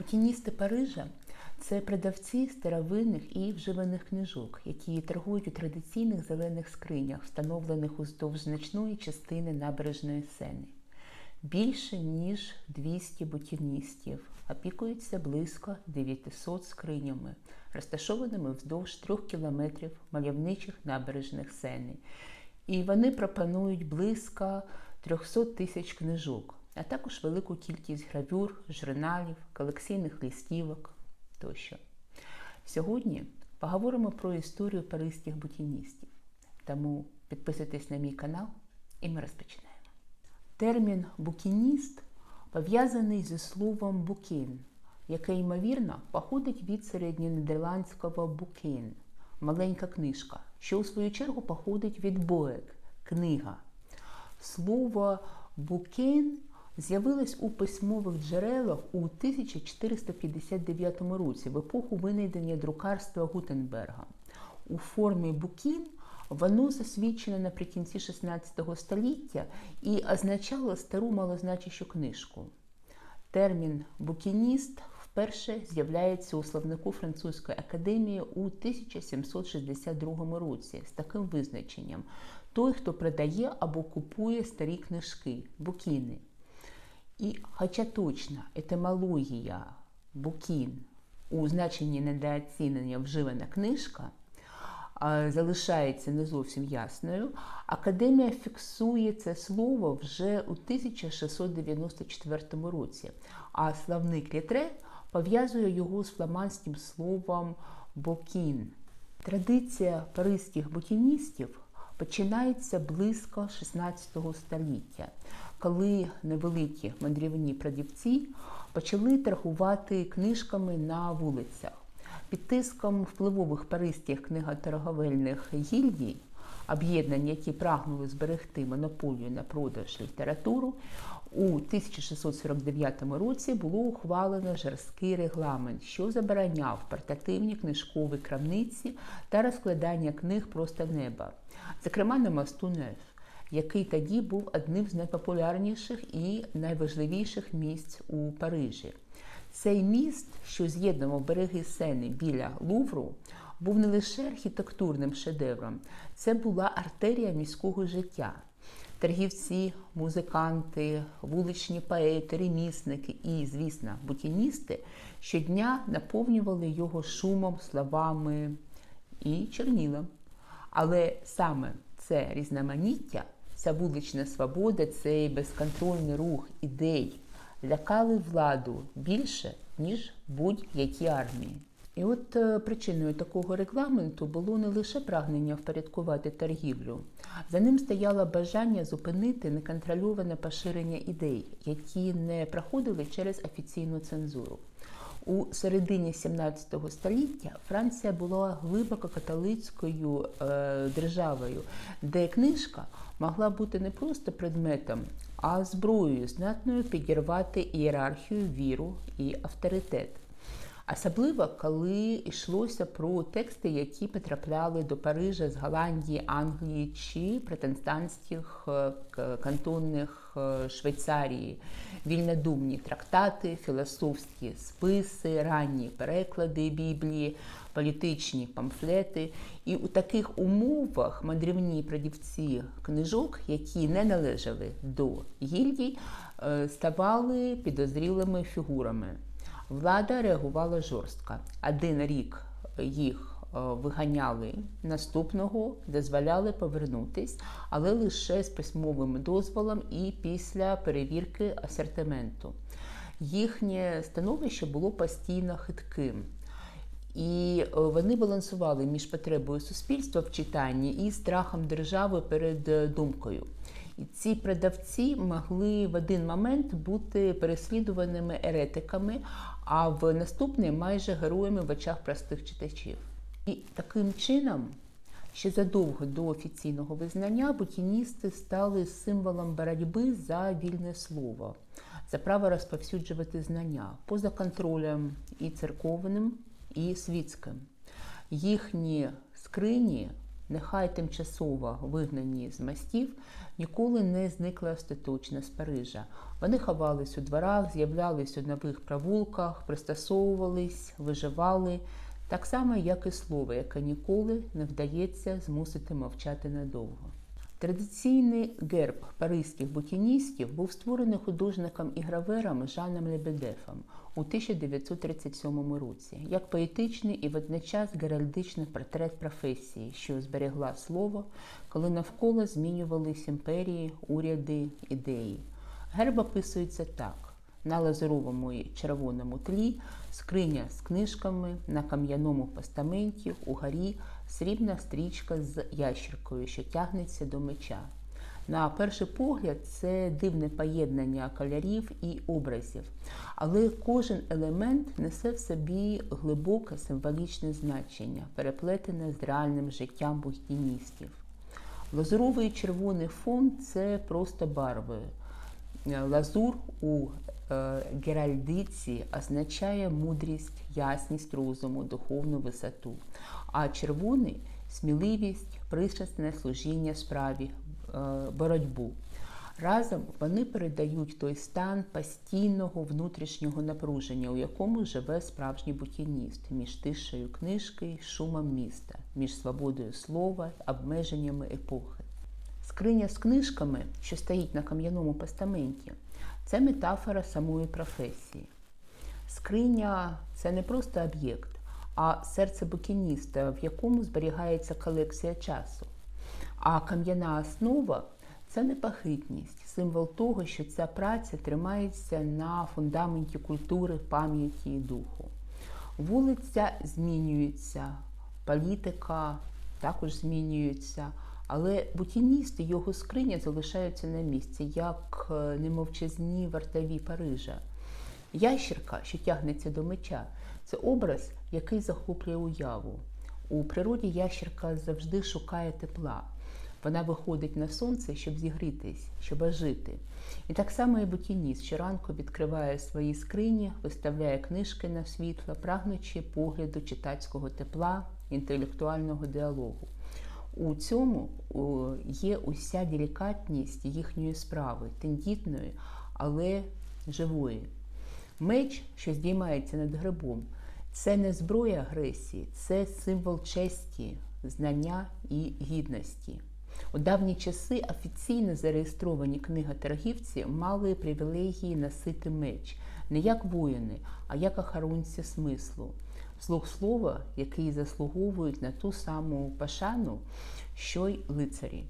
Букіністи Парижа це продавці старовинних і вживаних книжок, які торгують у традиційних зелених скринях, встановлених уздовж значної частини набережної сени. Більше ніж 200 бутіністів опікуються близько 900 скринями, розташованими вздовж трьох кілометрів мальовничих набережних сени. І вони пропонують близько 300 тисяч книжок, а також велику кількість гравюр, журналів, колекційних листівок тощо. Сьогодні поговоримо про історію паризьких бутіністів. Тому підписуйтесь на мій канал і ми розпочинаємо. Термін букініст пов'язаний зі словом букін, яке, ймовірно, походить від середньонідерландського букін маленька книжка, що у свою чергу походить від боек книга. Слово букін з'явилось у письмових джерелах у 1459 році в епоху винайдення друкарства Гутенберга. У формі букін воно засвідчено наприкінці 16 століття і означало стару малозначущу книжку. Термін букініст вперше з'являється у словнику французької академії у 1762 році з таким визначенням: той, хто продає або купує старі книжки, букіни. І, хоча точна етимологія букін у значенні недооцінення вживана книжка залишається не зовсім ясною, академія фіксує це слово вже у 1694 році, а славник Літре пов'язує його з фламандським словом бокін. Традиція паризьких букіністів починається близько 16 століття, коли невеликі мандрівні продавці почали торгувати книжками на вулицях. Під тиском впливових паризьких книготорговельних гільдій, об'єднань, які прагнули зберегти монополію на продаж літературу, у 1649 році було ухвалено жорсткий регламент, що забороняв портативні книжкові крамниці та розкладання книг просто неба, зокрема на мосту Неф, який тоді був одним з найпопулярніших і найважливіших місць у Парижі. Цей міст, що з'єднував береги Сени біля Лувру, був не лише архітектурним шедевром, це була артерія міського життя. Торгівці, музиканти, вуличні поети, ремісники і, звісно, букіністи щодня наповнювали його шумом, словами і чорнілом. Але саме це різноманіття, ця вулична свобода, цей безконтрольний рух ідей лякали владу більше, ніж будь-які армії. І от е, причиною такого регламенту було не лише прагнення впорядкувати торгівлю, за ним стояло бажання зупинити неконтрольоване поширення ідей, які не проходили через офіційну цензуру. У середині 17 століття Франція була глибоко католицькою е, державою, де книжка могла бути не просто предметом, а зброєю, знатною підірвати ієрархію, віру і авторитет. Особливо, коли йшлося про тексти, які потрапляли до Парижа з Голландії, Англії чи протестантських е, кантонних е, Швейцарії, вільнодумні трактати, філософські списи, ранні переклади Біблії, політичні памфлети. І у таких умовах мандрівні продавці книжок, які не належали до гільдій, е, ставали підозрілими фігурами. Влада реагувала жорстко. Один рік їх е, виганяли, наступного дозволяли повернутись, але лише з письмовим дозволом і після перевірки асортименту. Їхнє становище було постійно хитким. І е, вони балансували між потребою суспільства в читанні і страхом держави перед е, думкою. І ці продавці могли в один момент бути переслідуваними еретиками, а в наступний майже героями в очах простих читачів. І таким чином, ще задовго до офіційного визнання, бутіністи стали символом боротьби за вільне слово, за право розповсюджувати знання поза контролем і церковним, і світським. Їхні скрині нехай тимчасово вигнані з мастів, ніколи не зникли остаточно з Парижа. Вони ховались у дворах, з'являлись у нових провулках, пристосовувались, виживали, так само, як і слово, яке ніколи не вдається змусити мовчати надовго. Традиційний герб паризьких бутіністів був створений художником і гравером Жаном Лебедефом у 1937 році як поетичний і водночас геральдичний портрет професії, що зберегла слово, коли навколо змінювались імперії, уряди, ідеї. Герб описується так. На лазуровому і червоному тлі скриня з книжками на кам'яному постаменті угорі срібна стрічка з ящеркою, що тягнеться до меча. На перший погляд, це дивне поєднання кольорів і образів, але кожен елемент несе в собі глибоке символічне значення, переплетене з реальним життям бухтіністів. Лазуровий червоний фон це просто барви. Лазур у е, геральдиці означає мудрість, ясність розуму, духовну висоту, а червоний сміливість, пристрасне служіння справі, е, боротьбу. Разом вони передають той стан постійного внутрішнього напруження, у якому живе справжній букініст між тишею книжки шумом міста, між свободою слова, обмеженнями епохи. Скриня з книжками, що стоїть на кам'яному постаменті, це метафора самої професії. Скриня це не просто об'єкт, а серце букініста, в якому зберігається колекція часу. А кам'яна основа це непохитність, символ того, що ця праця тримається на фундаменті культури, пам'яті і духу. Вулиця змінюється, політика також змінюється. Але бутіністи його скриня залишаються на місці, як е, немовчазні вартові Парижа. Ящерка, що тягнеться до меча, це образ, який захоплює уяву. У природі ящерка завжди шукає тепла. Вона виходить на сонце, щоб зігрітись, щоб ожити. І так само і бутініст щоранку відкриває свої скрині, виставляє книжки на світло, прагнучи погляду читацького тепла, інтелектуального діалогу. У цьому є уся делікатність їхньої справи, тендітної, але живої. Меч, що здіймається над грибом, це не зброя агресії, це символ честі, знання і гідності. У давні часи офіційно зареєстровані книготоргівці мали привілегії носити меч не як воїни, а як охоронці смислу слуг слова, які заслуговують на ту саму пашану, що й лицарі.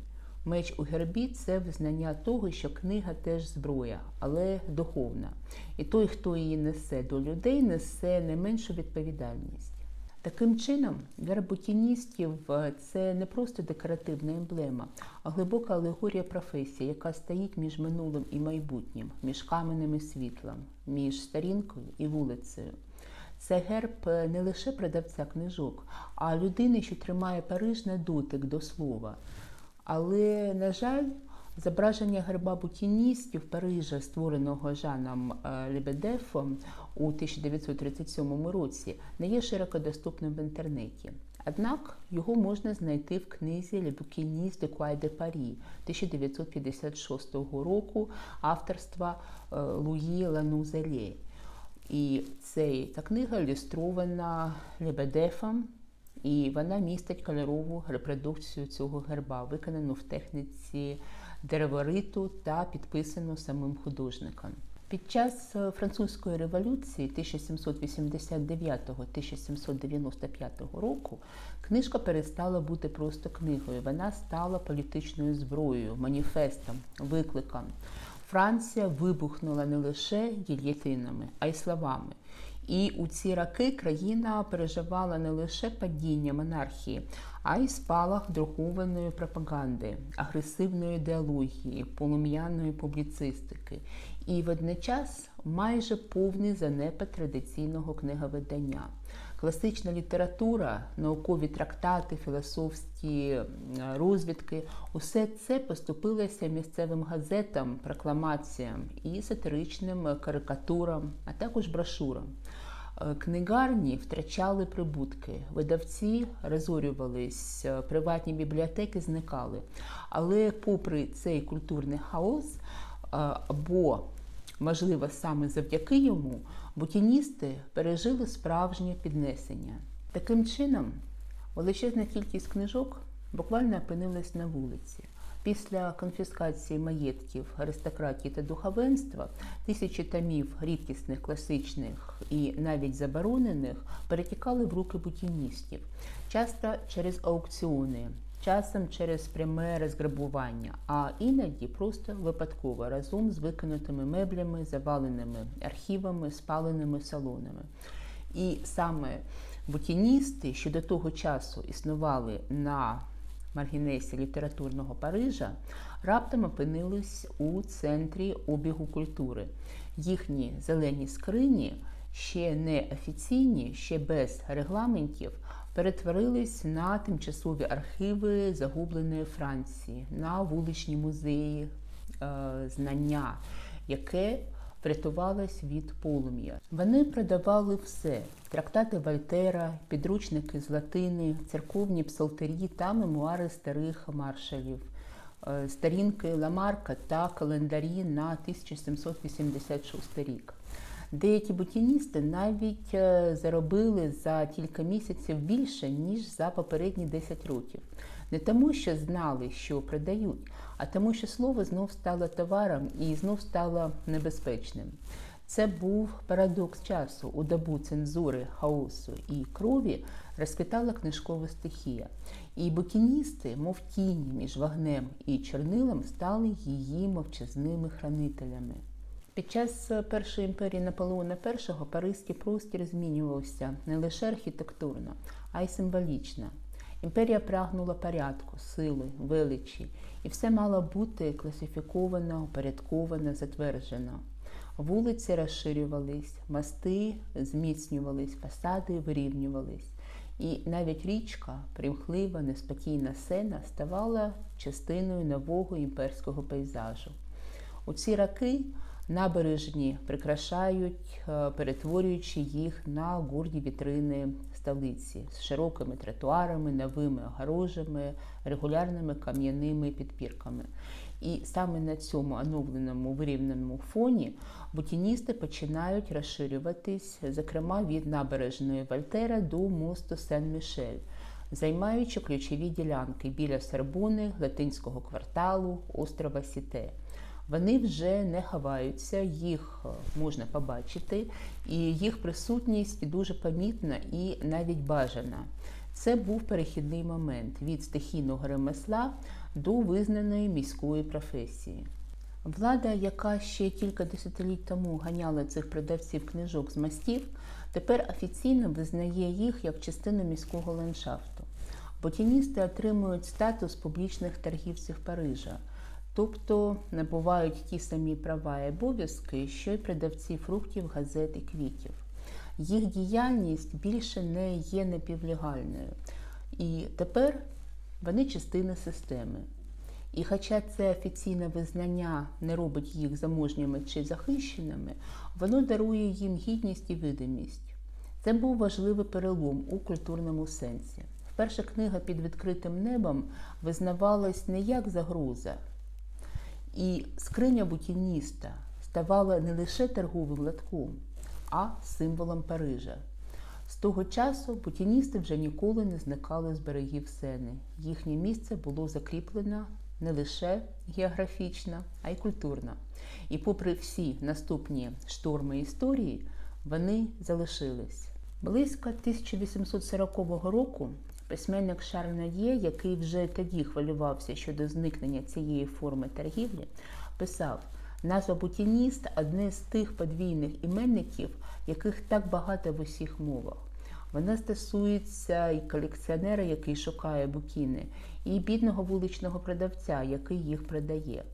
Меч у гербі це визнання того, що книга теж зброя, але духовна. І той, хто її несе до людей, несе не меншу відповідальність. Таким чином, бутіністів е, це не просто декоративна емблема, а глибока алегорія професії, яка стоїть між минулим і майбутнім, між каменем і світлом, між сторінкою і вулицею. Це герб е, не лише продавця книжок, а людини, що тримає Париж на дотик до слова. Але, на жаль, зображення герба бутіністів Парижа, створеного Жаном е, Лебедефом у 1937 році, не є широко доступним в інтернеті. Однак його можна знайти в книзі Le Bouquiniste de Quai de Paris 1956 року авторства е, Луї Ланузелє. І цей, ця книга ілюстрована Лебедефом, і вона містить кольорову репродукцію цього герба, виконану в техніці деревориту та підписану самим художником. Під час е, французької революції 1789-1795 року книжка перестала бути просто книгою. Вона стала політичною зброєю, маніфестом, викликом. Франція вибухнула не лише гільєтинами, а й словами. І у ці роки країна переживала не лише падіння монархії, а й спалах друкованої пропаганди, агресивної ідеології, полум'яної публіцистики, і водночас майже повний занепад традиційного книговидання. Класична література, наукові трактати, філософські розвідки усе це поступилося місцевим газетам, прокламаціям і сатиричним карикатурам, а також брошурам. Е, Книгарні втрачали прибутки, видавці розорювались, е, приватні бібліотеки зникали. Але попри цей культурний хаос, е, або, можливо, саме завдяки йому, бутіністи пережили справжнє піднесення. Таким чином, величезна кількість книжок буквально опинилась на вулиці. Після конфіскації маєтків аристократії та духовенства тисячі томів рідкісних, класичних і навіть заборонених перетікали в руки бутіністів, часто через аукціони, часом через пряме розграбування, а іноді просто випадково разом з викинутими меблями, заваленими архівами, спаленими салонами. І саме бутіністи, що до того часу існували на маргінесі літературного Парижа, раптом опинились у центрі обігу культури. Їхні зелені скрині, ще не офіційні, ще без регламентів, перетворились на тимчасові архіви загубленої Франції, на вуличні музеї е, знання, яке врятувалась від полум'я. Вони продавали все: трактати Вольтера, підручники з латини, церковні псалтирі та мемуари старих маршалів, е, сторінки Ламарка та календарі на 1786 рік. Деякі бутіністи навіть е, заробили за кілька місяців більше, ніж за попередні 10 років. Не тому, що знали, що продають, а тому, що слово знов стало товаром і знов стало небезпечним. Це був парадокс часу. У добу цензури, хаосу і крові розквітала книжкова стихія. І букіністи, мов тіні між вогнем і чорнилом, стали її мовчазними хранителями. Під час Першої імперії Наполеона І Паризький простір змінювався не лише архітектурно, а й символічно. Імперія прагнула порядку, сили, величі, і все мало бути класифіковано, упорядковано, затверджено. Вулиці розширювались, мости зміцнювались, фасади вирівнювались. І навіть річка, примхлива, неспокійна сена, ставала частиною нового імперського пейзажу. У ці роки набережні прикрашають, е, перетворюючи їх на горді вітрини столиці з широкими тротуарами, новими огорожами, регулярними кам'яними підпірками. І саме на цьому оновленому вирівненому фоні бутіністи починають розширюватись, зокрема від набережної Вольтера до мосту Сен-Мішель, займаючи ключові ділянки біля Сорбони, латинського кварталу, острова Сіте. Вони вже не ховаються, їх можна побачити, і їх присутність дуже помітна і навіть бажана. Це був перехідний момент від стихійного ремесла до визнаної міської професії. Влада, яка ще кілька десятиліть тому ганяла цих продавців книжок з мастів, тепер офіційно визнає їх як частину міського ландшафту. Ботіністи отримують статус публічних торгівців Парижа, тобто набувають ті самі права і обов'язки, що й продавці фруктів, газет і квітів. Їх діяльність більше не є напівлегальною. І тепер вони частина системи. І хоча це офіційне визнання не робить їх заможніми чи захищеними, воно дарує їм гідність і видимість. Це був важливий перелом у культурному сенсі. Перша книга під відкритим небом визнавалась не як загроза, і скриня бутініста ставала не лише торговим латком, а символом Парижа. З того часу бутіністи вже ніколи не зникали з берегів Сени. Їхнє місце було закріплено не лише географічно, а й культурно. І попри всі наступні шторми історії, вони залишились. Близько 1840 року письменник Шарль Надє, який вже тоді хвилювався щодо зникнення цієї форми торгівлі, писав: назва бутініст одне з тих подвійних іменників, яких так багато в усіх мовах. Вона стосується і колекціонера, який шукає букіни, і бідного вуличного продавця, який їх продає.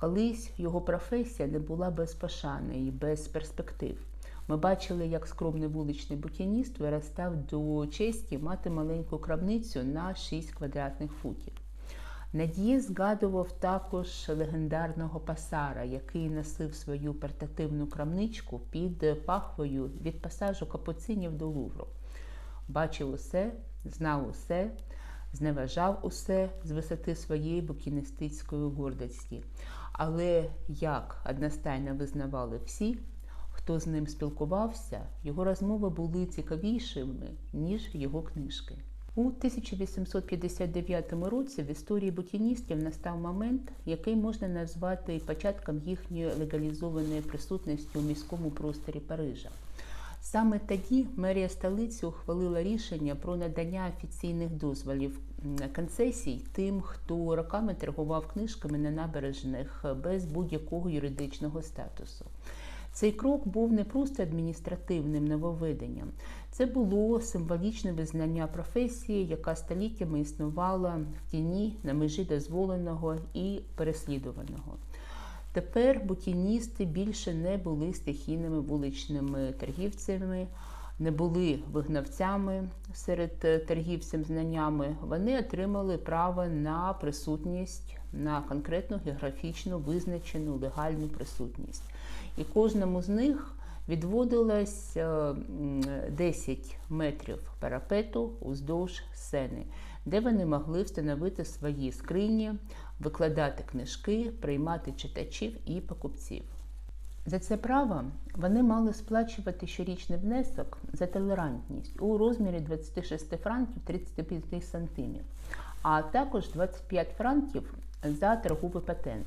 Колись його професія не була без пошани і без перспектив. Ми бачили, як скромний вуличний букініст виростав до честі мати маленьку крамницю на 6 квадратних футів. Надія згадував також легендарного пасара, який носив свою портативну крамничку під пахвою від пасажу капуцинів до Лувру. Бачив усе, знав усе, зневажав усе з висоти своєї букіністичської гордості. Але як одностайно визнавали всі, хто з ним спілкувався, його розмови були цікавішими, ніж його книжки. У 1859 році в історії бутіністів настав момент, який можна назвати початком їхньої легалізованої присутності у міському просторі Парижа. Саме тоді мерія столиці ухвалила рішення про надання офіційних дозволів концесій тим, хто роками торгував книжками на набережних без будь-якого юридичного статусу. Цей крок був не просто адміністративним нововведенням, це було символічне визнання професії, яка століттями існувала в тіні на межі дозволеного і переслідуваного. Тепер бутіністи більше не були стихійними вуличними торгівцями, не були вигнавцями серед торгівців знаннями. Вони отримали право на присутність, на конкретну географічно визначену легальну присутність. І кожному з них відводилось 10 метрів парапету уздовж сцени, де вони могли встановити свої скрині, викладати книжки, приймати читачів і покупців. За це право вони мали сплачувати щорічний внесок за толерантність у розмірі 26 франків 35 сантимів, а також 25 франків за торговий патент.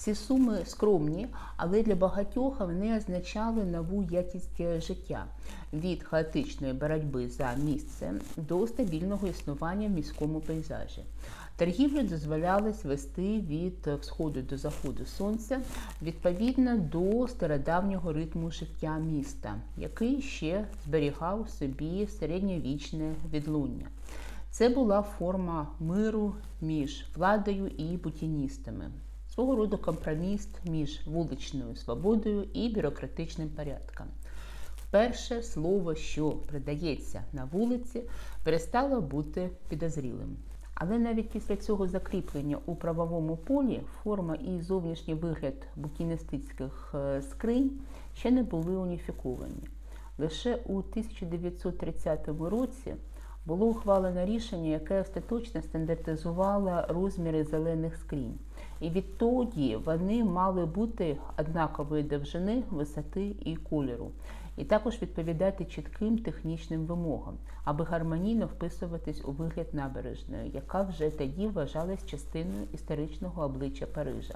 Ці суми скромні, але для багатьох вони означали нову якість життя від хаотичної боротьби за місце до стабільного існування в міському пейзажі. Торгівлю дозволялось вести від всходу до заходу сонця відповідно до стародавнього ритму життя міста, який ще зберігав собі середньовічне відлуння. Це була форма миру між владою і бутіністами свого роду компроміс між вуличною свободою і бюрократичним порядком. Вперше слово, що придається на вулиці, перестало бути підозрілим. Але навіть після цього закріплення у правовому полі форма і зовнішній вигляд букіністичних скринь ще не були уніфіковані. Лише у 1930 році було ухвалено рішення, яке остаточно стандартизувало розміри зелених скрінь. І відтоді вони мали бути однакової довжини, висоти і кольору, і також відповідати чітким технічним вимогам, аби гармонійно вписуватись у вигляд набережної, яка вже тоді вважалась частиною історичного обличчя Парижа.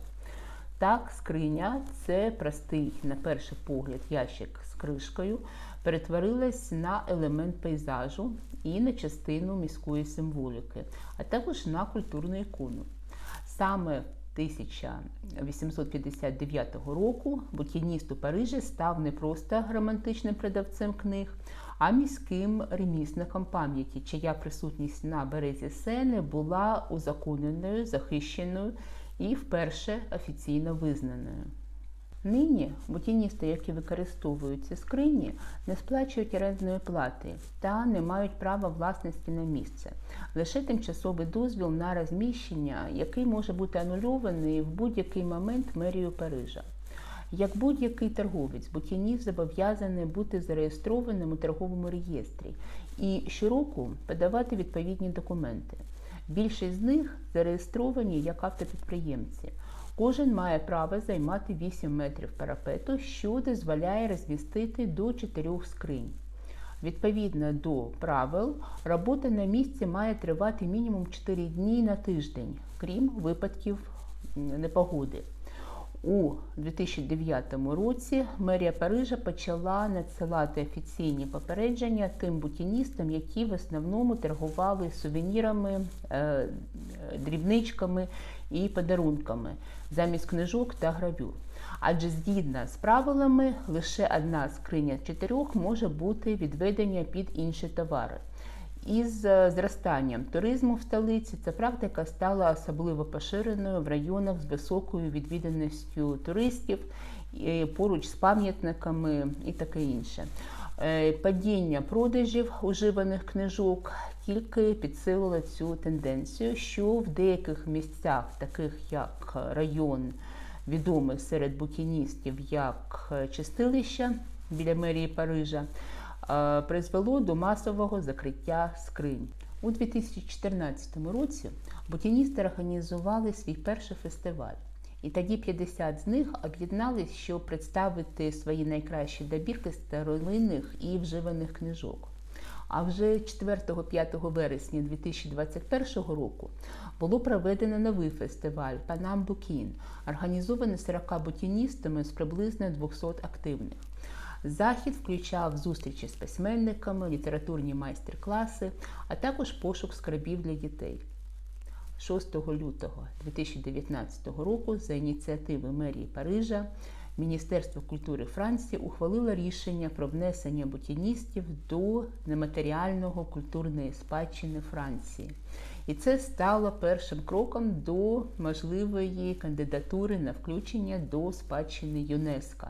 Так, скриня це простий, на перший погляд, ящик з кришкою, перетворилась на елемент пейзажу і на частину міської символіки, а також на культурну ікону. Саме 1859 року букініст у Парижі став не просто романтичним продавцем книг, а міським ремісником пам'яті, чия присутність на березі сени була узаконеною, захищеною і вперше офіційно визнаною. Нині бутіністи, які використовують ці скрині, не сплачують орендної плати та не мають права власності на місце. Лише тимчасовий дозвіл на розміщення, який може бути анульований в будь-який момент мерію Парижа. Як будь-який торговець, бутініст зобов'язаний бути зареєстрованим у торговому реєстрі і щороку подавати відповідні документи. Більшість з них зареєстровані як автопідприємці. Кожен має право займати 8 метрів парапету, що дозволяє розмістити до 4 скринь. Відповідно до правил, робота на місці має тривати мінімум 4 дні на тиждень, крім випадків непогоди. У 2009 році мерія Парижа почала надсилати офіційні попередження тим бутіністам, які в основному торгували сувенірами, е, дрібничками і подарунками замість книжок та гравюр. Адже згідно з правилами, лише одна скриня чотирьох може бути відведення під інші товари. Із зростанням туризму в столиці ця практика стала особливо поширеною в районах з високою відвідуваністю туристів, поруч з пам'ятниками і таке інше. Е, Падіння продажів уживаних книжок тільки підсилило цю тенденцію, що в деяких місцях, таких як район відомих серед букіністів як чистилище біля мерії Парижа, е, призвело до масового закриття скринь. У 2014 році букіністи організували свій перший фестиваль. І тоді 50 з них об'єднались, щоб представити свої найкращі добірки старовинних і вживаних книжок. А вже 4-5 вересня 2021 року було проведено новий фестиваль Панам Букін, організований 40 букіністами з приблизно 200 активних. Захід включав зустрічі з письменниками, літературні майстер-класи, а також пошук скарбів для дітей. 6 лютого 2019 року за ініціативи мерії Парижа Міністерство культури Франції ухвалило рішення про внесення бутіністів до нематеріального культурної спадщини Франції. І це стало першим кроком до можливої кандидатури на включення до спадщини ЮНЕСКО.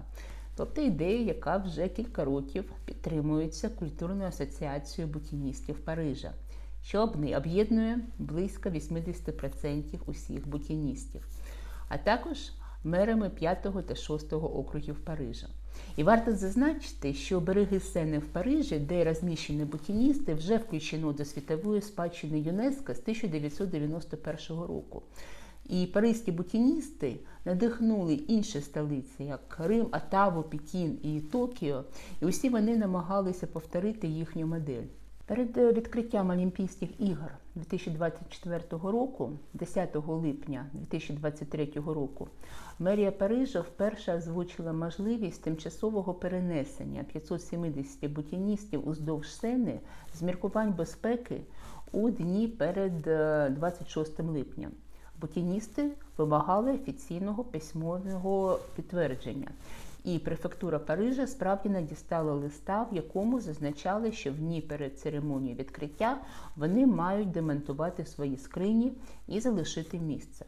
Тобто ідея, яка вже кілька років підтримується культурною асоціацією бутіністів Парижа що об'єднує близько 80% усіх букіністів, а також мерами 5 та 6 округів Парижа. І варто зазначити, що береги Сени в Парижі, де розміщені букіністи, вже включено до світової спадщини ЮНЕСКО з 1991 року. І паризькі бутіністи надихнули інші столиці, як Рим, Атаву, Пекін і Токіо, і усі вони намагалися повторити їхню модель. Перед відкриттям Олімпійських ігор 2024 року, 10 липня 2023 року, мерія Парижа вперше озвучила можливість тимчасового перенесення 570 бутіністів уздовж сени з міркувань безпеки у дні перед 26 липня. Бутіністи вимагали офіційного письмового підтвердження. І префектура Парижа справді надістала листа, в якому зазначали, що в дні перед церемонією відкриття вони мають демонтувати свої скрині і залишити місце.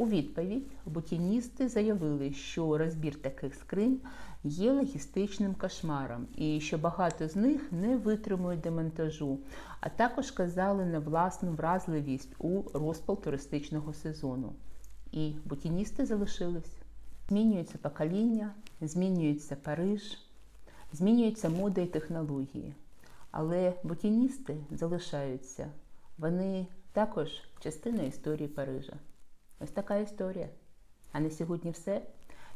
У відповідь бутіністи заявили, що розбір таких скринь є логістичним кошмаром, і що багато з них не витримують демонтажу, а також казали на власну вразливість у розпал туристичного сезону. І бутіністи залишились. Змінюється покоління, змінюється Париж, змінюється мода і технології. Але бутіністи залишаються. Вони також частина історії Парижа. Ось така історія. А на сьогодні все.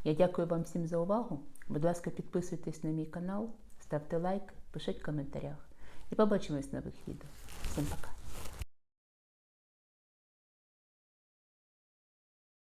Я дякую вам всім за увагу. Будь ласка, підписуйтесь на мій канал, ставте лайк, пишіть в коментарях. І побачимось в нових відео. Всім пока!